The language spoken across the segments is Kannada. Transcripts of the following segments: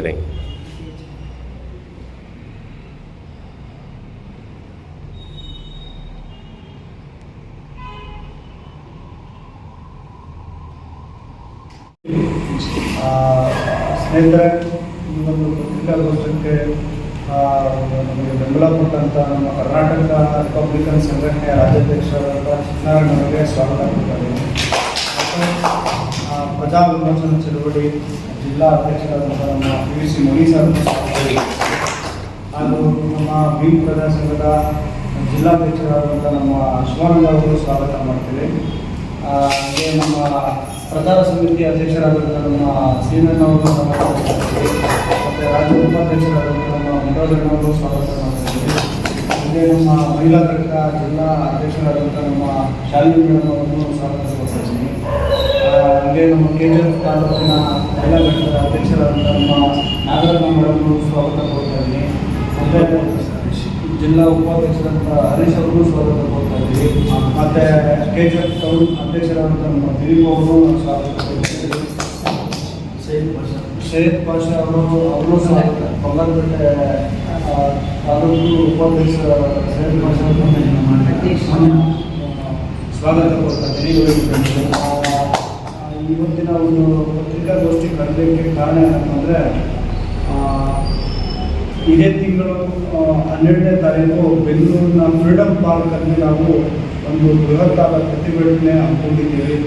रहेंगे ಆ, ಸ್ನೇಹಿತರೆ ಈ ಒಂದು ಪತ್ರಿಕಾಗೋಷ್ಠಕ್ಕೆ ಆ, ನಮಗೆ ಬೆಂಬಲ ಕೊಟ್ಟಂತ ನಮ್ಮ ಕರ್ನಾಟಕ ರಿಪಬ್ಲಿಕನ್ ಸಂಘಟನೆಯ ರಾಜ್ಯಾಧ್ಯಕ್ಷರಾದ ಸತ್ಯನಾರಾಯಣ ಅವರಿಗೆ ಸ್ವಾಗತ ಕೊಡ್ತಾರೆ ಮತ್ತು ಪ್ರಜಾ ವಿಮೋಚನಾ ಚಳವಳಿ ಜಿಲ್ಲಾ ಅಧ್ಯಕ್ಷರಾದಂಥ ನಮ್ಮ ಪಿ ವಿ ಸಿ ಮಣಿ ಹಾಗೂ ನಮ್ಮ ಭೀಮ್ ಪ್ರಜಾ ಸಂಘದ ಜಿಲ್ಲಾಧ್ಯಕ್ಷರಾದಂಥ ನಮ್ಮ ಶಿವಾನಂದ ಅವರು ಸ್ವಾಗತ ಮಾಡ್ತೇವೆ. ಹಾಗೆ ನಮ್ಮ ಪ್ರಚಾರ ಸಮಿತಿ ಅಧ್ಯಕ್ಷರಾದಂಥ ನಮ್ಮ ಸೀನಣ್ಣ ಅವರು ಸ್ವಾಗತ ಮಾಡ್ತೇವೆ. ಮತ್ತು ರಾಜ್ಯ ಉಪಾಧ್ಯಕ್ಷರಾದಂಥ ನಮ್ಮ ಮುರಾಜಣ್ಣ ಅವರು ಸ್ವಾಗತ ಮಾಡ್ತೇವೆ. ಹಾಗೆ ನಮ್ಮ ಮಹಿಳಾ ಘಟಕ ಜಿಲ್ಲಾ ಅಧ್ಯಕ್ಷರಾದಂಥ ನಮ್ಮ ಶಾಲಿನಿ ಮೇಡಮ್ ಅವರನ್ನು ಸ್ವಾಗತ ಹಾಗೆ ನಮ್ಮ ಕೆ ಜಿ ಎಫ್ ತಾಲೂಕಿನ ಎಲ್ಲ ಘಟಕದ ಅಧ್ಯಕ್ಷರಾದಂಥ ನಮ್ಮ ನಾಗರತ್ನ ಮೇಡಮ್ ಅವರು ಸ್ವಾಗತ ಕೊಡ್ತಾ ಇದ್ದೀನಿ. ಮತ್ತು ಜಿಲ್ಲಾ ಉಪಾಧ್ಯಕ್ಷರಾದಂಥ ಹರೀಶ್ ಅವರು ಸ್ವಾಗತ ಕೊಡ್ತಾ ಇದ್ದೀವಿ ಮತ್ತು ಕೆ ಜಿ ಎಫ್ ಟೌನ್ ಅಧ್ಯಕ್ಷರಾದಂಥ ನಮ್ಮ ದಿಲೀಪ್ ಅವರು ಸ್ವಾಗತ ಸೈಯದ್ ಶೇಖ್ ಪಾಷಾ. ಅವರು ಅವರು ಸ್ವಾಗತ. ಬಂಗಾರಪೇಟೆ ತಾಲೂಕು ಉಪಾಧ್ಯಕ್ಷ ಸೈಯದ್ ಪಾಷಾ ಅವರು ಸ್ವಾಗತ ಕೊಡ್ತಾ ಇದ್ದೀನಿ. ಇವತ್ತಿನ ಒಂದು ಪತ್ರಿಕಾಗೋಷ್ಠಿ ಕರೆದಕ್ಕೆ ಕಾರಣ ಏನಂತಂದರೆ ಇದೇ ತಿಂಗಳು ಹನ್ನೆರಡನೇ ತಾರೀಕು ಬೆಂಗಳೂರಿನ ಫ್ರೀಡಮ್ ಪಾರ್ಕಲ್ಲಿ ನಾವು ಒಂದು ಬೃಹತ್ತಾದ ಪ್ರತಿಭಟನೆ ಹಮ್ಮಿಕೊಂಡಿದ್ದೀವಿ.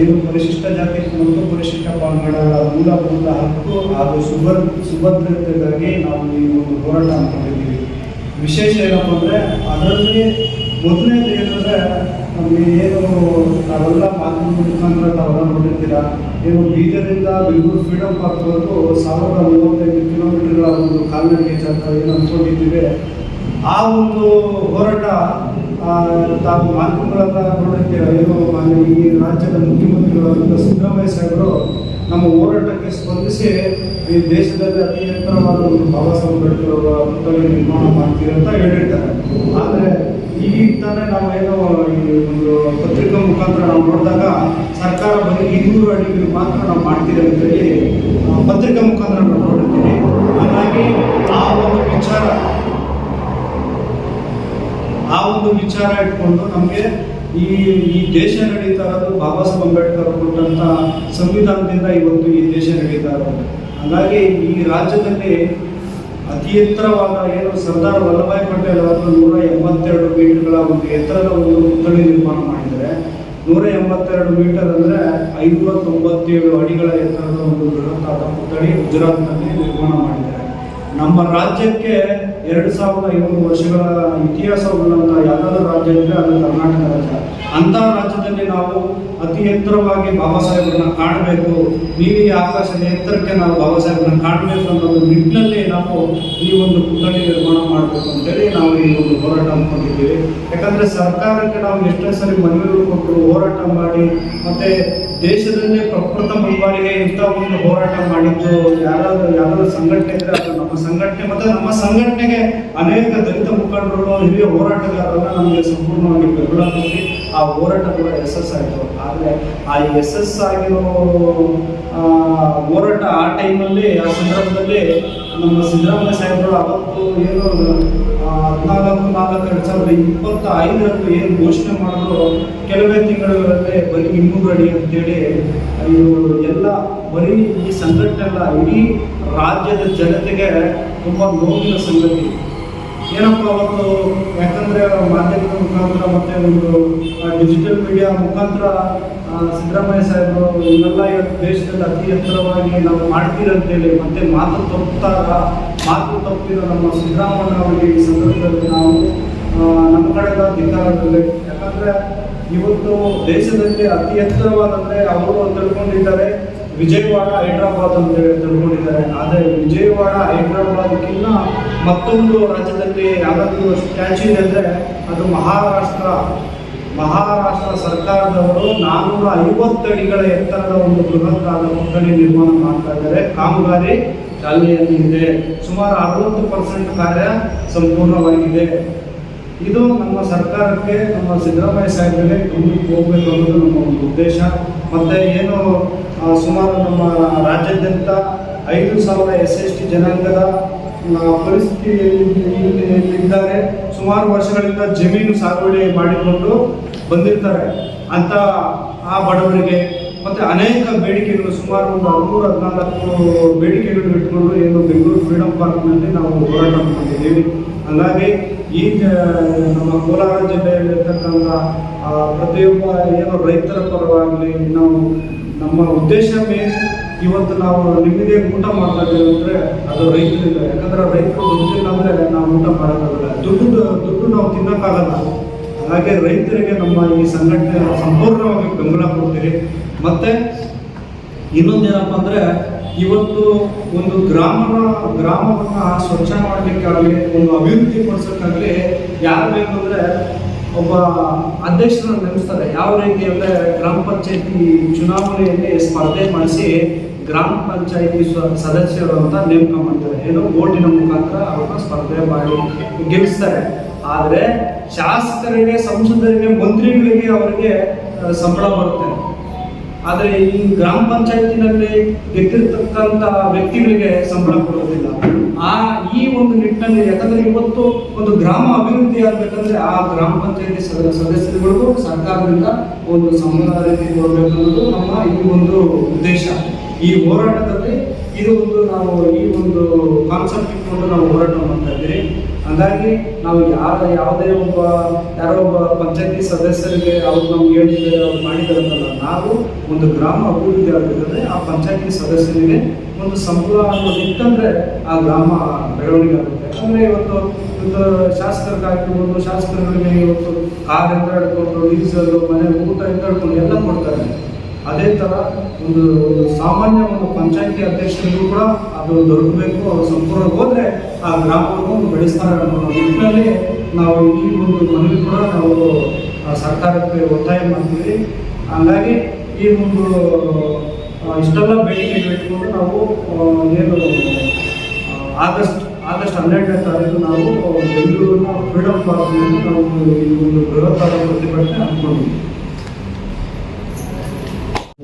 ಐದು ಪರಿಶಿಷ್ಟ ಜಾತಿ ಮತ್ತು ಪರಿಶಿಷ್ಟ ಪಂಗಡಗಳ ಮೂಲಭೂತ ಹಕ್ಕು ಹಾಗೂ ಸುಭ ಸುಭದ್ರತೆಗಾಗಿ ನಾವು ಈ ಒಂದು ಹೋರಾಟ ಹಮ್ಮಿಕೊಂಡಿದ್ದೀವಿ. ವಿಶೇಷ ಏನಪ್ಪ ಅಂದರೆ, ಅದರಲ್ಲಿ ಮೊದಲನೇದು ಏನಂದರೆ ನಮಗೆ ಏನು ನಾವೆಲ್ಲ ಮಾಧ್ಯಮ ಮುಖಾಂತರ ತಾವೆಲ್ಲ ನೋಡಿರ್ತೀರ? ಏನು ಬೀದರಿಂದ ಬೆಂಗಳೂರು ಫ್ರೀಡಮ್ ಪಾರ್ಕ್ವರೆಗೂ ಸಾವಿರದ ಮೂವತ್ತೈದು ಕಿಲೋಮೀಟರ್ಗಳ ಒಂದು ಕಾಲ್ನಡಿಗೆ ಅಂತ ಏನು ಅಂದ್ಕೊಂಡಿದ್ದೀವಿ. ಆ ಒಂದು ಹೋರಾಟ ತಾವು ಮಾಧ್ಯಮಗಳೆಲ್ಲ ನೋಡಿರ್ತೀರ? ಏನು ಮಾನ್ಯ ಈ ರಾಜ್ಯದ ಮುಖ್ಯಮಂತ್ರಿಗಳಾದಂಥ ಸಿದ್ದರಾಮಯ್ಯ ಸಾಹೇಬರು ನಮ್ಮ ಹೋರಾಟಕ್ಕೆ ಸ್ಪಂದಿಸಿ ಈ ದೇಶದಲ್ಲಿ ಅತಿ ಎತ್ತರವಾದ ಒಂದು ಸಾಹೇಬ್ ಅಂಬೇಡ್ಕರ್ ಅವರ ನಿರ್ಮಾಣ ಮಾಡ್ತೀವಿ ಅಂತ ಹೇಳಿರ್ತಾರೆ. ಆದರೆ ಈಗ ತಾನೇ ನಾವು ಏನು ಈ ಒಂದು ಪತ್ರಿಕಾ ಮುಖಾಂತರ ನಾವು ನೋಡಿದಾಗ ಸರ್ಕಾರ ಬರೀ ಇನ್ನೂರು ಅಡಿಗಳು ಮಾತ್ರ ನಾವು ಮಾಡ್ತೀವಿ ಅಂತ ಹೇಳಿ ಪತ್ರಿಕಾ ಮುಖಾಂತರ ನಾವು ನೋಡಿದ್ದೀವಿ ಹಾಗಾಗಿ ಆ ಒಂದು ವಿಚಾರ, ಆ ಒಂದು ವಿಚಾರ ಇಟ್ಕೊಂಡು ನಮಗೆ ಈ ಈ ದೇಶ ನಡೀತಾ ಇರೋದು ಬಾಬಾ ಸಾಹೇಬ್ ಅಂಬೇಡ್ಕರ್ ಕೊಟ್ಟಂತ ಸಂವಿಧಾನದಿಂದ ಇವತ್ತು ಈ ದೇಶ ನಡೀತಾ ಇರೋದು. ಹಾಗಾಗಿ ಈ ರಾಜ್ಯದಲ್ಲಿ ಅತಿ ಎತ್ತರವಾದ ಏನು ಸರ್ದಾರ್ ವಲ್ಲಭಾಯ್ ಪಟೇಲ್ ಅವರು ನೂರ ಎಂಬತ್ತೆರಡು ಮೀಟರ್ಗಳ ಒಂದು ಎತ್ತರದ ಒಂದು ಪುತ್ಥಳಿ ನಿರ್ಮಾಣ ಮಾಡಿದ್ದಾರೆ. ನೂರ ಎಂಬತ್ತೆರಡು ಮೀಟರ್ ಅಂದರೆ ಐನೂರ ಅಡಿಗಳ ಎತ್ತರದ ಒಂದು ಬೃಹತ್ತಾದ ಪುತ್ಥಳಿ ಗುಜರಾತ್ನಲ್ಲಿ ನಿರ್ಮಾಣ ಮಾಡಿದ್ದಾರೆ. ನಮ್ಮ ರಾಜ್ಯಕ್ಕೆ ಎರಡು ಸಾವಿರದ ಐನೂರು ವರ್ಷಗಳ ಇತಿಹಾಸ ಉಳ್ಳಂತ ಯಾವುದಾದ್ರೂ ರಾಜ್ಯ ಅಂದರೆ ಅದು ಕರ್ನಾಟಕ ರಾಜ್ಯ. ಅಂತ ರಾಜ್ಯದಲ್ಲಿ ನಾವು ಅತಿ ಎತ್ತರವಾಗಿ ಬಾಬಾ ಸಾಹೇಬ್ರನ್ನ ಕಾಣಬೇಕು. ನೀಲಿ ಆಕಾಶದ ಎತ್ತರಕ್ಕೆ ನಾವು ಬಾಬಾ ಸಾಹೇಬ್ರನ್ನ ಕಾಣಬೇಕು ಅನ್ನೋದು ನಿಟ್ಟಿನಲ್ಲಿ ನಾವು ಈ ಒಂದು ಪುತ್ಥಳಿ ನಿರ್ಮಾಣ ಮಾಡಬೇಕು ಅಂತೇಳಿ ನಾವು ಈ ಒಂದು ಹೋರಾಟ ಹಮ್ಮಿಕೊಂಡಿದ್ದೀವಿ. ಯಾಕಂದ್ರೆ ಸರ್ಕಾರಕ್ಕೆ ನಾವು ಎಷ್ಟೇ ಸರಿ ಮನವಿಗಳು ಕೊಟ್ಟರು ಹೋರಾಟ ಮಾಡಿ, ಮತ್ತೆ ದೇಶದಲ್ಲೇ ಪ್ರಪ್ರಥಮ ಬಾರಿಗೆ ಇಂಥ ಒಂದು ಹೋರಾಟ ಮಾಡಿದ್ದು ಯಾರಾದರೂ ಯಾರಾದರೂ ಸಂಘಟನೆ ಇದ್ರೆ ಅದು ನಮ್ಮ ಸಂಘಟನೆ, ಮತ್ತೆ ನಮ್ಮ ಸಂಘಟನೆಗೆ ಅನೇಕ ದಲಿತ ಮುಖಂಡರು, ಹಿರಿಯ ಹೋರಾಟಗಾರರನ್ನ ನಮಗೆ ಸಂಪೂರ್ಣವಾಗಿ ಬೆಂಬಲ ಆ ಹೋರಾಟ ಕೂಡ ಯಶಸ್ಸಾಯಿತು ಆದರೆ ಆ ಯಶಸ್ಸಾಗಿರೋ ಆಗಿರೋ ಹೋರಾಟ ಆ ಟೈಮಲ್ಲಿ, ಆ ಸಂದರ್ಭದಲ್ಲಿ ನಮ್ಮ ಸಿದ್ದರಾಮಯ್ಯ ಸಾಹೇಬರು ಅವತ್ತು ಏನು ಹದಿನಾಲ್ಕು, ನಾಲ್ಕು, ಎರಡು ಸಾವಿರದ ಇಪ್ಪತ್ತ ಐದರಂದು ಏನು ಘೋಷಣೆ ಮಾಡಿದ್ರು, ಕೆಲವೇ ತಿಂಗಳಲ್ಲಿ ಬರೀ ಇನ್ನೂರು ಅಡಿ ಅಂತೇಳಿ ಇವರು ಎಲ್ಲ ಬರೀ ಈ ಸಂಘಟನೆ ಅಲ್ಲ, ಇಡೀ ರಾಜ್ಯದ ಜನತೆಗೆ ತುಂಬ ನೋವಿನ ಸಂಗತಿ. ಏನಪ್ಪ ಅವತ್ತು, ಯಾಕಂದ್ರೆ ಮಾಧ್ಯಮದ ಮುಖಾಂತರ ಮತ್ತೆ ಒಂದು ಡಿಜಿಟಲ್ ಮೀಡಿಯಾ ಮುಖಾಂತರ ಸಿದ್ದರಾಮಯ್ಯ ಸಾಹೇಬರು, ಇವೆಲ್ಲ ಇವತ್ತು ದೇಶದಲ್ಲಿ ಅತಿ ಎತ್ತರವಾಗಿ ನಾವು ಮಾಡ್ತೀರಂತೇಳಿ ಮತ್ತೆ ಮಾತು ತಪ್ಪಿದಾಗ, ಮಾತು ತಪ್ಪಿದ ನಮ್ಮ ಸಿದ್ದರಾಮಯ್ಯ ಅವರಿಗೆ ಈ ಸಂದರ್ಭದಲ್ಲಿ ನಾವು ನಮ್ಮ ಕಡೆದ ಧಿಕ್ಕಾರದಲ್ಲಿ ಯಾಕಂದ್ರೆ ಇವತ್ತು ದೇಶದಲ್ಲಿ ಅತಿ ಎತ್ತರವಾದಂದರೆ ಅವರು ತಿಳ್ಕೊಂಡಿದ್ದಾರೆ. ವಿಜಯವಾಡ, ಹೈದರಾಬಾದ್ ಅಂತ ಹೇಳಿ ತಿಳ್ಕೊಂಡಿದ್ದಾರೆ. ಆದರೆ ವಿಜಯವಾಡ ಹೈದರಾಬಾದ್ಕಿನ್ನ ಮತ್ತೊಂದು ರಾಜ್ಯದಲ್ಲಿ ಯಾವುದಾದ್ರೂ ಸ್ಟ್ಯಾಚ್ಯೂ ಅಂದರೆ ಅದು ಮಹಾರಾಷ್ಟ್ರ. ಮಹಾರಾಷ್ಟ್ರ ಸರ್ಕಾರದವರು ನಾನ್ನೂರ ಐವತ್ತು ಅಡಿಗಳ ಎತ್ತರದ ಒಂದು ಬೃಹತ್ತಾದ ಕೊಠಡಿ ನಿರ್ಮಾಣ ಮಾಡ್ತಾ ಇದ್ದಾರೆ. ಕಾಮಗಾರಿ ಚಾಲನೆಯಲ್ಲಿದೆ ಸುಮಾರು ಅರವತ್ತು ಪರ್ಸೆಂಟ್ ಕಾರ್ಯ ಸಂಪೂರ್ಣವಾಗಿದೆ. ಇದು ನಮ್ಮ ಸರ್ಕಾರಕ್ಕೆ, ನಮ್ಮ ಸಿದ್ದರಾಮಯ್ಯ ಸಾಹೇಬರಿಗೆ ಗಮನಕ್ಕೆ ಹೋಗಬೇಕು ಅನ್ನೋದು ನಮ್ಮ ಒಂದು ಉದ್ದೇಶ. ಮತ್ತು ಏನು ಸುಮಾರು ನಮ್ಮ ರಾಜ್ಯಾದ್ಯಂತ ಐದು ಸಾವಿರ ಎಸ್ ಎಸ್ ಟಿ ಜನಾಂಗದ ಪರಿಸ್ಥಿತಿ ಇದ್ದಾರೆ ಸುಮಾರು ವರ್ಷಗಳಿಂದ ಜಮೀನು ಸಾಗುವಳಿ ಮಾಡಿಕೊಂಡು ಬಂದಿರ್ತಾರೆ. ಅಂತ ಆ ಬಡವರಿಗೆ ಮತ್ತೆ ಅನೇಕ ಬೇಡಿಕೆಗಳು, ಸುಮಾರು ಒಂದು ಹದಿಮೂರು, ಹದಿನಾಲ್ಕು ಬೇಡಿಕೆಗಳು ಇಟ್ಕೊಂಡು ಏನು ಬೆಂಗಳೂರು ಫ್ರೀಡಮ್ ಪಾರ್ಕ್ನಲ್ಲಿ ನಾವು ಹೋರಾಟ ಮಾಡಿದ್ದೀವಿ ಹಾಗಾಗಿ ಈಗ ನಮ್ಮ ಕೋಲಾರ ಜಿಲ್ಲೆಯಲ್ಲಿರ್ತಕ್ಕಂಥ ಪ್ರತಿಯೊಬ್ಬ ಏನು ರೈತರ ಪರವಾಗಲಿ ನಾವು ನಮ್ಮ ಉದ್ದೇಶ ಮೇನ್ ಇವತ್ತು ನಾವು ನಿಮಗೆ ಊಟ ಮಾಡ್ತಾ ಇದ್ದೀವಿ ಅಂದರೆ ಅದು ರೈತರಿಂದ. ಯಾಕಂದ್ರೆ ರೈತರು ದುಡ್ಡಿಲ್ಲ ಅಂದರೆ ನಾವು ಊಟ ಮಾಡೋಕ್ಕಾಗಲ್ಲ. ದುಡ್ಡು ದುಡ್ಡು ನಾವು ತಿನ್ನೋಕ್ಕಾಗಲ್ಲ. ಹಾಗೆ ರೈತರಿಗೆ ನಮ್ಮ ಈ ಸಂಘಟನೆ ಸಂಪೂರ್ಣವಾಗಿ ಬೆಂಬಲ ಕೊಡ್ತೀರಿ. ಮತ್ತೆ ಇನ್ನೊಂದೇನಪ್ಪ ಅಂದ್ರೆ ಇವತ್ತು ಒಂದು ಗ್ರಾಮದ ಗ್ರಾಮವನ್ನ ಸ್ವಚ್ಛ ಮಾಡಲಿಕ್ಕಾಗಲಿ, ಒಂದು ಅಭಿವೃದ್ಧಿ ಪಡಿಸೋಕ್ಕಾಗಲಿ ಯಾರು ಬೇಕು ಅಂದ್ರೆ ಒಬ್ಬ ಅಧ್ಯಕ್ಷರನ್ನು ನೇಮಿಸ್ತಾರೆ. ಯಾವ ರೀತಿ ಅಂದರೆ ಗ್ರಾಮ ಪಂಚಾಯತಿ ಚುನಾವಣೆಯಲ್ಲಿ ಸ್ಪರ್ಧೆ ಮಾಡಿಸಿ ಗ್ರಾಮ ಪಂಚಾಯತಿ ಸದಸ್ಯರು ಅಂತ ನೇಮಕ ಮಾಡ್ತಾರೆ. ಏನು ಓಟಿನ ಮುಖಾಂತರ ಅವ್ರನ್ನ ಸ್ಪರ್ಧೆ ಮಾಡಿ ಗೆಲ್ಲಿಸ್ತಾರೆ. ಆದರೆ ಶಾಸಕರಿಗೆ, ಸಂಸದರಿಗೆ, ಮಂತ್ರಿಗಳಿಗೆ ಅವರಿಗೆ ಸಂಬಳ ಬರುತ್ತೆ. ಆದರೆ ಈ ಗ್ರಾಮ ಪಂಚಾಯತಿನಲ್ಲಿ ಗೆದ್ದಿರ್ತಕ್ಕಂಥ ವ್ಯಕ್ತಿಗಳಿಗೆ ಸಂಬಳ ಕೊಡೋದಿಲ್ಲ ಆ ಈ ಒಂದು ನಿಟ್ಟಿನಲ್ಲಿ ಯಾಕಂದ್ರೆ ಇವತ್ತು ಒಂದು ಗ್ರಾಮ ಅಭಿವೃದ್ಧಿ ಆಗ್ಬೇಕಂದ್ರೆ ಆ ಗ್ರಾಮ ಪಂಚಾಯತಿ ಸದ- ಸದಸ್ಯರುಗಳಿಗೂ ಸರ್ಕಾರದಿಂದ ಒಂದು ಸಂಬಳ ರೀತಿ ಕೊಡಬೇಕನ್ನೋದು ನಮ್ಮ ಈ ಒಂದು ಉದ್ದೇಶ. ಈ ಹೋರಾಟದಲ್ಲಿ ಇದು ಒಂದು ನಾವು ಈ ಒಂದು ಕಾನ್ಸೆಪ್ಟ್ ಇಟ್ಕೊಂಡು ನಾವು ಹೋರಾಟ ಮಾಡ್ತಾ ಇದ್ದೀವಿ ಹಾಗಾಗಿ ನಾವು ಯಾರ ಯಾವುದೇ ಒಬ್ಬ, ಯಾರೋ ಒಬ್ಬ ಪಂಚಾಯತಿ ಸದಸ್ಯರಿಗೆ ಅವ್ರು ನಮ್ಗೆ ಹೇಳಿದ್ದಾರೆ ಅವ್ರು ಮಾಡಿದ್ದಾರೆ ಅಂತಲ್ಲ ನಾವು ಒಂದು ಗ್ರಾಮ ಅಭಿವೃದ್ಧಿ ಆಗಬೇಕಂದ್ರೆ ಆ ಪಂಚಾಯತಿ ಸದಸ್ಯರಿಗೆ ಒಂದು ಸಂಬಳ ಅನ್ನೋದು ಇತ್ತಂದ್ರೆ ಆ ಗ್ರಾಮ ಬೆಳವಣಿಗೆ ಆಗುತ್ತೆ. ಅಂದ್ರೆ ಇವತ್ತು ಇವತ್ತು ಶಾಸಕರಿಗಾಗಿರ್ಬೋದು ಶಾಸಕರುಗಳಿಗೆ ಇವತ್ತು ಕಾರ್ ಎತ್ತಾಡ್ಕೊಂಡು ಡೀಸಲ್, ಮನೆ ಊಟ ಎತ್ತಾಡ್ಕೊಂಡು ಎಲ್ಲ ಕೊಡ್ತಾರೆ ಅದೇ ಥರ ಒಂದು ಸಾಮಾನ್ಯ ಒಂದು ಪಂಚಾಯತಿ ಅಧ್ಯಕ್ಷರಿಗೂ ಕೂಡ ಅದು ದೊರಕಬೇಕು, ಅವರು ಸಂಪೂರ್ಣ ಹೋದ್ರೆ ಆ ಗ್ರಾಮವನ್ನು ಬೆಳೆಸ್ತಾರೆ ಅನ್ನೋ ನಿಟ್ಟಿನಲ್ಲಿ ನಾವು ಈ ಒಂದು ಮನವಿ ಕೂಡ ನಾವು ಸರ್ಕಾರಕ್ಕೆ ಒತ್ತಾಯ ಮಾಡ್ತೀವಿ. ಹಾಗಾಗಿ ಈ ಒಂದು ಇಷ್ಟೆಲ್ಲ ಬೇಡಿಕೆ ಇಟ್ಕೊಂಡು ನಾವು ಏನು ಆಗಸ್ಟ್ ಆಗಸ್ಟ್ ಹನ್ನೆರಡನೇ ತಾರೀಕು ನಾವು ಬೆಂಗಳೂರಿನ ಫ್ರೀಡಮ್ ಪಾರ್ಕ್ನಲ್ಲಿ ನಾವು ಈ ಒಂದು ಬೃಹತ್ತಾದ ಪ್ರತಿಭಟನೆ ಹಮ್ಮಿಕೊಂಡಿದ್ದೀವಿ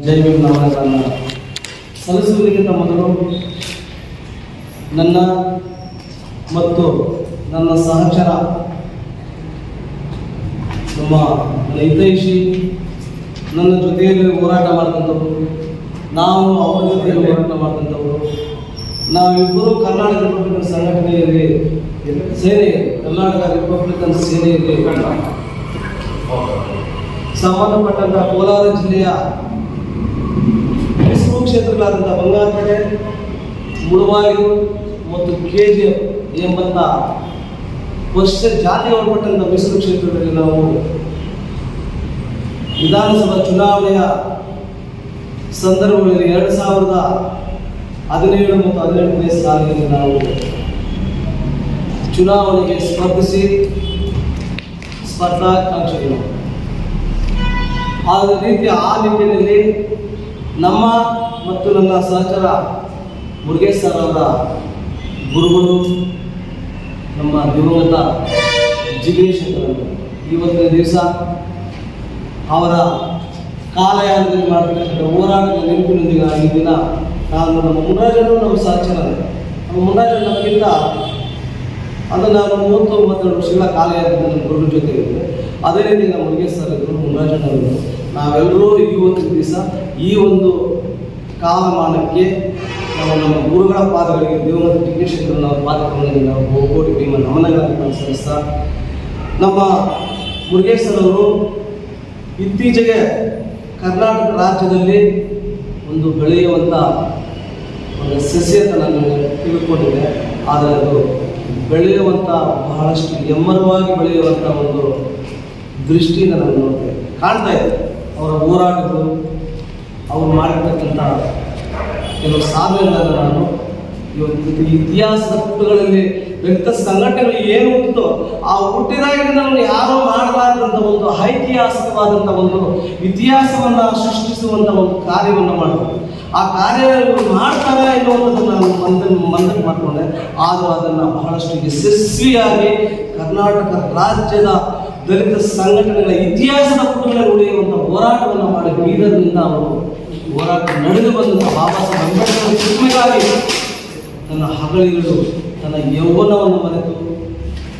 ಜೈ ಭೀಮ್ ನಾಮಗಳನ್ನು ಸಲ್ಲಿಸುವುದಕ್ಕಿಂತ ಮೊದಲು ನನ್ನ ಮತ್ತು ನನ್ನ ಸಹಚರ ನಮ್ಮ ಹಿತೈಷಿ ನನ್ನ ಜೊತೆಯಲ್ಲಿ ಹೋರಾಟ ಮಾಡಿದಂಥವ್ರು ನಾವು ಅವರ ಜೊತೆಯಲ್ಲಿ ಹೋರಾಟ ಮಾಡಿದಂಥವ್ರು ನಾವಿಬ್ಬರು ಕರ್ನಾಟಕ ರಿಪಬ್ಲಿಕನ್ ಸಂಘಟನೆಯಲ್ಲಿ ಸೇನೆ ಕರ್ನಾಟಕ ರಿಪಬ್ಲಿಕನ್ ಸೇನೆಯಲ್ಲಿ ಸಂಬಂಧಪಟ್ಟಂಥ ಕೋಲಾರ ಜಿಲ್ಲೆಯ ಕ್ಷೇತ್ರಗಳಾದಂಥ ಬಂಗಾರಪೇಟೆ, ಮುಳಬಾಗಿಲು ಮತ್ತು ಕೆ ಜಿ ಎಫ್ ಎಂಬಂಥ ವರ್ಷ ಜಾತಿ ಒಳಪಟ್ಟಂಥ ಮೈಸೂರು ಕ್ಷೇತ್ರದಲ್ಲಿ ನಾವು ವಿಧಾನಸಭಾ ಚುನಾವಣೆಯ ಸಂದರ್ಭಗಳಲ್ಲಿ ಎರಡು ಸಾವಿರದ ಹದಿನೇಳು ಮತ್ತು ಹದಿನೆಂಟನೇ ಸಾಲಿನಲ್ಲಿ ನಾವು ಚುನಾವಣೆಗೆ ಸ್ಪರ್ಧಿಸಿ ಸ್ಪರ್ಧಾಕಾಂಕ್ಷಿಗಳು. ಆದ ರೀತಿ ಆ ನಿಟ್ಟಿನಲ್ಲಿ ನಮ್ಮ ಮತ್ತು ನನ್ನ ಸಹಚರ ಮುರುಗೇಶ್ ಸರ್ ಅವರ ಗುರುಗಳು, ನಮ್ಮ ದಿವಂಗತ ಜಿಗೇಶ್ ಶಂಕರವರು ಇವತ್ತಿನ ದಿವಸ ಅವರ ಕಾಲಯಾನದಲ್ಲಿ ಮಾಡತಕ್ಕಂಥ ಹೋರಾಟದ ನೆನಪಿನೊಂದಿಗೆ ಈ ದಿನ ನಾನು ನಮ್ಮ ಮುನ್ರಾಜರು ನಮ್ಮ ಸಹಚರ ನಮ್ಮ ಮುನ್ರಾಜರು ನಮಗಿಂತ ಅದು ನಾನು ಮೂವತ್ತೊಂಬತ್ತೆರಡು ವರ್ಷಗಳ ಕಾಲಯಾನದಲ್ಲಿ ನಮ್ಮ ಗುರುಗಳ ಜೊತೆ ಇದ್ದೆ ಅದೇ ರೀತಿ ನಮ್ಮ ಮುರುಗೇಶ್ ಸರ್ ಇದ್ದರು ಮುನ್ರಾಜನವರು ನಾವೆಲ್ಲರೂ ಇವತ್ತಿನ ದಿವಸ ಈ ಒಂದು ಕಾಲಮಾನಕ್ಕೆ ನಾವು ನಮ್ಮ ಗುರುಗಳ ಪಾದಗಳಿಗೆ ದೇವರ ಟಿಕೇಶನ್ ನಾವು ಪಾದಗಳಿಗೆ ನಾವು ಹೋಗೋಟಿ ನಿಮ್ಮ ನಮನಗಳನ್ನು ಸಲ್ಲಿಸ್ತಾ ನಮ್ಮ ಮುರುಗೇಶ್ ಅವರು ಇತ್ತೀಚೆಗೆ ಕರ್ನಾಟಕ ರಾಜ್ಯದಲ್ಲಿ ಒಂದು ಬೆಳೆಯುವಂಥ ಒಂದು ಸಸ್ಯ ಅಂತ ತಿಳ್ಕೊಂಡಿದೆ ಆದರೆ ಅದು ಬೆಳೆಯುವಂಥ ಬಹಳಷ್ಟು ಎಮ್ಮರವಾಗಿ ಬೆಳೆಯುವಂಥ ಒಂದು ದೃಷ್ಟಿಯಿಂದ ನಾನು ನೋಡ್ತೇವೆ ಕಾಣ್ತಾ ಇದೆ. ಅವರ ಹೋರಾಟಗಳು ಅವರು ಮಾಡಿರ್ತಕ್ಕಂಥ ಕೆಲವು ನಾನು ಇವತ್ತು ಇತಿಹಾಸದ ಪುಟಗಳಲ್ಲಿ ವ್ಯಕ್ತ ಸಂಘಟನೆಗಳು ಏನು ಹುಟ್ಟಿತೋ ಆ ಹುಟ್ಟಿದಾಗಿಂದ ಯಾರೋ ಮಾಡಲಾರದಂಥ ಒಂದು ಐತಿಹಾಸಿಕವಾದಂಥ ಒಂದು ಇತಿಹಾಸವನ್ನು ಸೃಷ್ಟಿಸುವಂಥ ಒಂದು ಕಾರ್ಯವನ್ನು ಮಾಡ್ತಾರೆ. ಆ ಕಾರ್ಯ ಮಾಡ್ತಾರೆ ಎನ್ನುವಂಥದ್ದು ನಾನು ಮಂದನ್ ಮಂದನ್ ಮಾಡಿಕೊಂಡೆ. ಆದರೂ ಅದನ್ನು ಬಹಳಷ್ಟು ಯಶಸ್ವಿಯಾಗಿ ಕರ್ನಾಟಕ ರಾಜ್ಯದ ದಲಿತ ಸಂಘಟನೆಗಳ ಇತಿಹಾಸದ ಪುಟಗಳಲ್ಲಿ ಉಳಿಯುವಂಥ ಹೋರಾಟವನ್ನು ಮಾಡಿ ಬೀದರ್ನಿಂದ ಅವರು ಹೋರಾಟ ನಡೆದು ಬಂದಂಥ ಬಾಬಾ ಸಾಹೇಬ್ ಅಂಬೇಡ್ಕರ್ ತನ್ನ ಹಗಳಿಗಳು ತನ್ನ ಯೌವನವನ್ನು ಮರೆತು,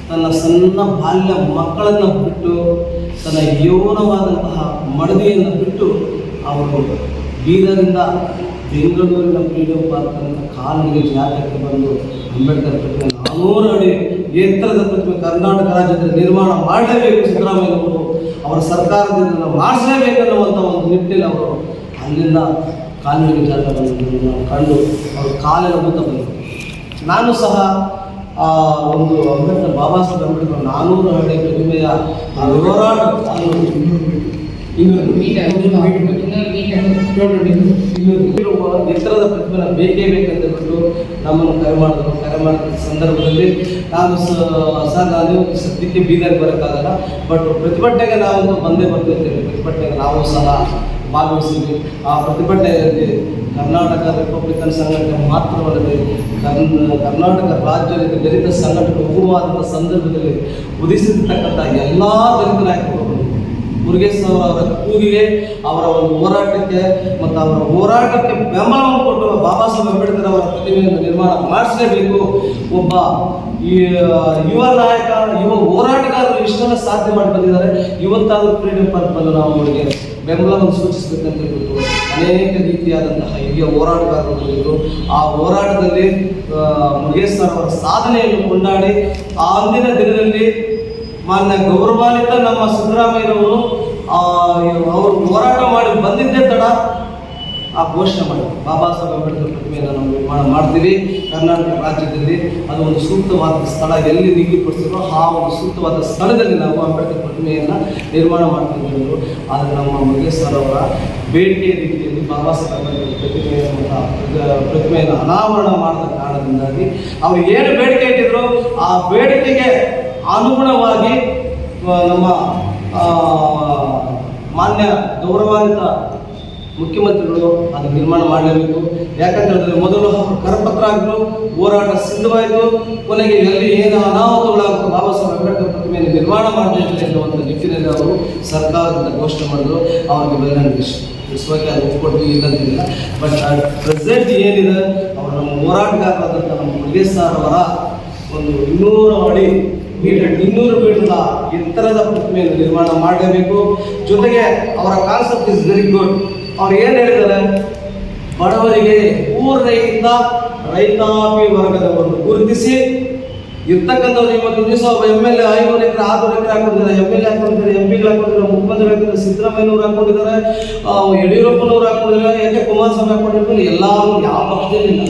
ತನ್ನ ಸಣ್ಣ ಬಾಲ್ಯ ಮಕ್ಕಳನ್ನು ಬಿಟ್ಟು, ತನ್ನ ಯೌವನವಾದಂತಹ ಮಡದಿಯನ್ನು ಬಿಟ್ಟು ಅವರು ಬೀದರಿಂದ ಬೆಂಗಳೂರಿನ ಫ್ರೀಡಮ್ ಪಾರ್ಕ್ ಕಾಲಿಗೆ ಜಾಗಕ್ಕೆ ಬಂದು ಅಂಬೇಡ್ಕರ್ ಪ್ರತಿಮೆ ನಾನೂರು ಅಡಿ ಎತ್ತರದ ಪ್ರತಿಮೆ ಕರ್ನಾಟಕ ರಾಜ್ಯದಲ್ಲಿ ನಿರ್ಮಾಣ ಮಾಡಲೇಬೇಕು ಸಿದ್ದರಾಮಯ್ಯನವರು ಅವರ ಸರ್ಕಾರದಿಂದ ನಾವು ಮಾಡಿಸಲೇಬೇಕನ್ನುವಂಥ ಒಂದು ನಿಟ್ಟಿನಲ್ಲಿ ಅವರು ಅಲ್ಲಿಂದ ಕಾನೂನು ವಿಚಾರಗಳನ್ನು ನಾವು ಕಂಡು ಅವರು ಕಾಲೆಲ್ಲ ಮುಂದ ಬಂದರು ನಾನು ಸಹ ಆ ಒಂದು ಅಂಬೇಡ್ಕರ್ ಬಾಬಾ ಸಾಹೇಬ್ ಅಂಬೇಡ್ಕರ್ ನಾನೂರು ಹಳ್ಳಿ ಪ್ರತಿಮೆಯ ಹೋರಾಟ ಎತ್ತರದ ಪ್ರತಿಫಲ ಬೇಕೇ ಬೇಕಂತ ಬಿಟ್ಟು ನಮ್ಮನ್ನು ಕರೆ ಮಾಡಿದ್ರು. ಕರೆ ಮಾಡಿದ ಸಂದರ್ಭದಲ್ಲಿ ನಾನು ಸರ್ ನಾನು ಸದ್ಯಕ್ಕೆ ಬೀದರ್ ಬರೋಕ್ಕಾಗಲ್ಲ. ಬಟ್ ಪ್ರತಿಭಟನೆಗೆ ನಾವು ಬಂದೇ ಬರ್ತಿರ್ತೇವೆ ಪ್ರತಿಭಟನೆಗೆ ನಾವು ಸಹ ಭಾಗವಹಿಸಿದ್ವಿ. ಆ ಪ್ರತಿಭಟನೆಯಲ್ಲಿ ಕರ್ನಾಟಕ ರಿಪಬ್ಲಿಕನ್ ಸಂಘಟನೆ ಮಾತ್ರವಲ್ಲದೆ ಕರ್ನ, ಕರ್ನಾಟಕ ರಾಜ್ಯದಲ್ಲಿ ದಲಿತ ಸಂಘಟನೆ ಉಗುವಾದ ಸಂದರ್ಭದಲ್ಲಿ ಉದಿಸಿರ್ತಕ್ಕಂಥ ಎಲ್ಲ ದಲಿತ ನಾಯಕರು ಮುರುಗೇಶ್ ಅವರ ಕೂಗಿಗೆ ಅವರ ಒಂದು ಹೋರಾಟಕ್ಕೆ ಮತ್ತು ಅವರ ಹೋರಾಟಕ್ಕೆ ಬೆಂಬಲವನ್ನು ಕೊಟ್ಟು ಬಾಬಾ ಸಾಹೇಬ್ ಅಂಬೇಡ್ಕರ್ ಅವರ ಪ್ರತಿಮೆಯನ್ನು ನಿರ್ಮಾಣ ಮಾಡಿಸಲೇಬೇಕು. ಒಬ್ಬ ಈ ಯುವ ನಾಯಕ, ಯುವ ಹೋರಾಟಗಾರರು ಇಷ್ಟೆಲ್ಲ ಸಾಧ್ಯ ಮಾಡಿ ಬಂದಿದ್ದಾರೆ, ಇವತ್ತಾದರೂ ಫ್ರೀಡಮ್ ಪಾರ್ಕ್ ಬಂದು ನಾವು ಅವರಿಗೆ ಬೆಂಬಲವನ್ನು ಸೂಚಿಸಬೇಕಂತ ಹೇಳ್ಬಿಟ್ಟು ಅನೇಕ ರೀತಿಯಾದಂತಹ ಹಿರಿಯ ಹೋರಾಟಗಾರರು ಬಂದಿದ್ದರು ಆ ಹೋರಾಟದಲ್ಲಿ ಮುರುಗೇಶ್ ಅವರ ಸಾಧನೆಯನ್ನು ಕೊಂಡಾಡಿ, ಆ ಅಂದಿನ ದಿನದಲ್ಲಿ ಮಾನ್ಯ ಗೌರವಾನ್ವಿತ ನಮ್ಮ ಸಿದ್ದರಾಮಯ್ಯನವರು ಅವರು ಹೋರಾಟ ಮಾಡಿ ಬಂದಿದ್ದೇ ತಡ. ಆ ಘೋಷಣೆ ಮಾಡಿ. ಬಾಬಾ ಸಾಹೇಬ್ ಅಂಬೇಡ್ಕರ್ ಪ್ರತಿಮೆಯನ್ನು ನಾವು ನಿರ್ಮಾಣ ಮಾಡ್ತೀವಿ. ಕರ್ನಾಟಕ ರಾಜ್ಯದಲ್ಲಿ ಅದು ಒಂದು ಸೂಕ್ತವಾದ ಸ್ಥಳ, ಎಲ್ಲಿ ನಿಗದಿಪಡಿಸಿರೋ ಆ ಒಂದು ಸೂಕ್ತವಾದ ಸ್ಥಳದಲ್ಲಿ ನಾವು ಅಂಬೇಡ್ಕರ್ ಪ್ರತಿಮೆಯನ್ನು ನಿರ್ಮಾಣ ಮಾಡ್ತೀವಿ ಅಂದರು ಆದರೆ ನಮ್ಮ ಮಂಗೇಶ್ವರ ಅವರ ಭೇಟಿಯ ರೀತಿಯಲ್ಲಿ ಬಾಬಾ ಸಾಹೇಬ್ ಅಂಬೇಡ್ಕರ್ ಪ್ರತಿಮೆಯನ್ನು ಪ್ರತಿಮೆಯನ್ನು ಅನಾವರಣ ಮಾಡಿದ ಕಾರಣದಿಂದಾಗಿ ಅವರು ಏನು ಬೇಡಿಕೆ ಇಟ್ಟಿದ್ರು, ಆ ಬೇಡಿಕೆಗೆ ಅನುಗುಣವಾಗಿ ನಮ್ಮ ಮಾನ್ಯ ಗೌರವಾನ್ವಿತ ಮುಖ್ಯಮಂತ್ರಿಗಳು ಅದು ನಿರ್ಮಾಣ ಮಾಡಲೇಬೇಕು ಯಾಕಂತೇಳಿದ್ರೆ ಮೊದಲು ಕರಪತ್ರ ಆಗಿದ್ರು ಹೋರಾಟ ಸಿದ್ಧವಾಯಿತು. ಕೊನೆಗೆ ಎಲ್ಲಿ ಏನು ಅನಾಹುತಗಳಾಗುತ್ತೋ ಬಾಬಾ ಸಾಹೇಬ್ ಅಂಬೇಡ್ಕರ್ ಪ್ರತಿಮೆಯನ್ನು ನಿರ್ಮಾಣ ಮಾಡಬೇಕು ಎನ್ನುವಂಥ ನಿಟ್ಟಿನಲ್ಲಿ ಅವರು ಸರ್ಕಾರದಿಂದ ಘೋಷಣೆ ಮಾಡಿದ್ರು. ಅವರಿಗೆ ಬೆಳವಣಿಗೆ ವಿಶ್ವಕ್ಕೆ ಅದು ಒಪ್ಪಿಕೊಟ್ಟು ಇಲ್ಲದಿಲ್ಲ. ಬಟ್ ಪ್ರೆಸೆಂಟ್ ಏನಿದೆ, ಅವರು ನಮ್ಮ ಹೋರಾಟಗಾರರಾದಂಥ ನಮ್ಮ ಮುರುಗೇಶ್ ಸರ್ ಅವರ ಒಂದು ಇನ್ನೂರು ಅಡಿ ಮೀಟರ್ ಇನ್ನೂರು ಮೀಟರ್ ಎತ್ತರದ ಪ್ರತಿಮೆಯನ್ನು ನಿರ್ಮಾಣ ಮಾಡಲೇಬೇಕು ಜೊತೆಗೆ ಅವರ ಕಾನ್ಸೆಪ್ಟ್ ಇಸ್ ವೆರಿ ಗುಡ್ ಅವ್ರು ಏನು ಹೇಳಿದ್ದಾರೆ ಬಡವರಿಗೆ ಪೂರ್ಣೆಯಿಂದ ರೈತಾಪಿ ವರ್ಗದವರು ಗುರುತಿಸಿ ಇರ್ತಕ್ಕಂಥವ್ರು ಇವತ್ತು ದಿವಸ ಒಬ್ಬ ಎಂ ಎಲ್ ಎ ಐನೂರು ಎಕರೆ, ಆರುನೂರು ಎಕರೆ ಹಾಕೊಂಡಿದ್ದಾರೆ ಎಂ ಎಲ್ ಎ ಹಾಕೊಂಡಿದ್ದಾರೆ ಎಂ ಪಿಗಳು ಹಾಕೊಂಡಿದ್ದಾರೆ, ಮುಖ್ಯಮಂತ್ರಿ ಹಾಕೊಂಡಿದ್ದಾರೆ, ಸಿದ್ದರಾಮಯ್ಯನವ್ರು ಹಾಕೊಂಡಿದ್ದಾರೆ ಯಡಿಯೂರಪ್ಪನವರು ಹಾಕೊಂಡಿದ್ದಾರೆ ಯಾಕೆ ಕುಮಾರಸ್ವಾಮಿ ಹಾಕೊಂಡಿರ್ತಾರೆ, ಎಲ್ಲರೂ ಯಾವ ಪಕ್ಷದಲ್ಲಿಲ್ಲ.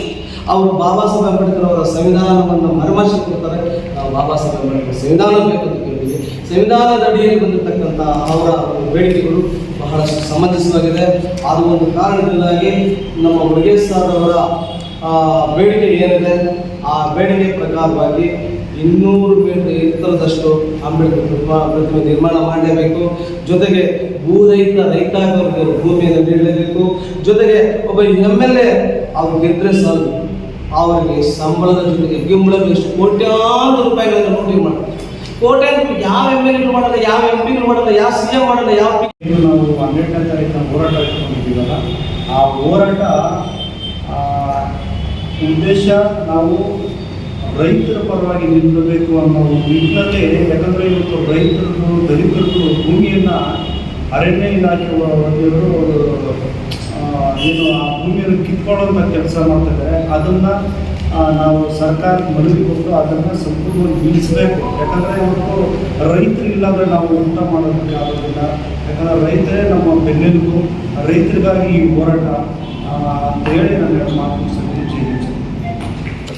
ಅವರು ಬಾಬಾ ಸಾಹೇಬ್ ಅಂಬೇಡ್ಕರ್ ಅವರ ಸಂವಿಧಾನವನ್ನು ಮರಮರ್ಶಿ ಕೊಡ್ತಾರೆ ನಾವು ಬಾಬಾ ಸಾಹೇಬ್ ಅಂಬೇಡ್ಕರ್ ಸಂವಿಧಾನ ಬೇಕು ಅಂತ ಕೇಳಿದ್ವಿ ಸಂವಿಧಾನದ ಅಡಿಯಲ್ಲಿ ಬಂದಿರತಕ್ಕಂಥ ಅವರ ಬೇಡಿಕೆಗಳು ಬಹಳಷ್ಟು ಸಮಂಜಸವಾಗಿದೆ. ಅದು ಒಂದು ಕಾರಣದಿಂದಾಗಿ ನಮ್ಮ ಮುರುಗೇಶ್ ಸರ್ ಅವರ ಬೇಡಿಕೆ ಏನಿದೆ, ಆ ಬೇಡಿಕೆ ಪ್ರಕಾರವಾಗಿ ಇನ್ನೂರು ಮೀಟರ್ ಎತ್ತರದಷ್ಟು ಅಂಬೇಡ್ಕರ್ ಪ್ರತಿಮಾ ನಿರ್ಮಾಣ ಮಾಡಲೇಬೇಕು. ಜೊತೆಗೆ ಭೂರಹಿತ ರೈತಾಂಗ ಭೂಮಿಯನ್ನು ನೀಡಲೇಬೇಕು. ಜೊತೆಗೆ ಒಬ್ಬ ಎಂ ಎಲ್ ಎ ಅವ್ರು ಗೆದ್ರೆ ಸಾಲು ಅವರಿಗೆ ಸಂಬಳದ ಜೊತೆಗೆ ಗಿಂಬಳದ ಎಷ್ಟು ಕೋಟ್ಯಾಂತರ ರೂಪಾಯಿಗಳನ್ನು ನೋಟಿ ಮಾಡ್ತಾರೆ. ಕೋಟ್ಯಾಂತರ ಯಾವ ಎಂ ಎಲ್ ಮಾಡಲ್ಲ ಯಾವ ಎಂ ಪಿಗಳು ಮಾಡಲ್ಲ ಯಾವ ಸಿ ಎಂ ಮಾಡಲ್ಲ ಯಾವ ಪಿ ನಾವು ಹನ್ನೆರಡನೇ ತಾರೀಕಿನ ಹೋರಾಟ ಇಟ್ಕೊಂಡಿದ್ದೀವಲ್ಲ ಆ ಹೋರಾಟ ಉದ್ದೇಶ ನಾವು ರೈತರ ಪರವಾಗಿ ನಿಲ್ಲಬೇಕು ಅನ್ನೋ ನಿಟ್ಟಿನಲ್ಲಿ ಯಾಕಂದರೆ ಇವತ್ತು ರೈತರದ್ದು ದಲಿತರದ್ದು ಭೂಮಿಯನ್ನು ಅರಣ್ಯ ಇಲಾಖೆ ಆ, ಏನು ಆ ಭೂಮಿಯನ್ನು ಕಿತ್ಕೊಳ್ಳೋಂಥ ಕೆಲಸ ಮಾಡ್ತಿದ್ದಾರೆ ಅದನ್ನು ನಾವು ಸರ್ಕಾರ ಮನವಿ ಕೊಟ್ಟು ಅದನ್ನು ಸಂಪೂರ್ಣವಾಗಿ ನಿಲ್ಲಿಸಬೇಕು. ಯಾಕಂದರೆ ಇವತ್ತು ರೈತರು ಇಲ್ಲಾಂದರೆ ನಾವು ಊಟ ಮಾಡೋದಕ್ಕೆ ಆಗೋದಿಲ್ಲ. ಯಾಕಂದರೆ ರೈತರೇ ನಮ್ಮ ಬೆನ್ನೆಲುಬು. ರೈತರಿಗಾಗಿ ಈ ಹೋರಾಟ. ಅಂತೇಳಿ ನಾನು ಮಾತು.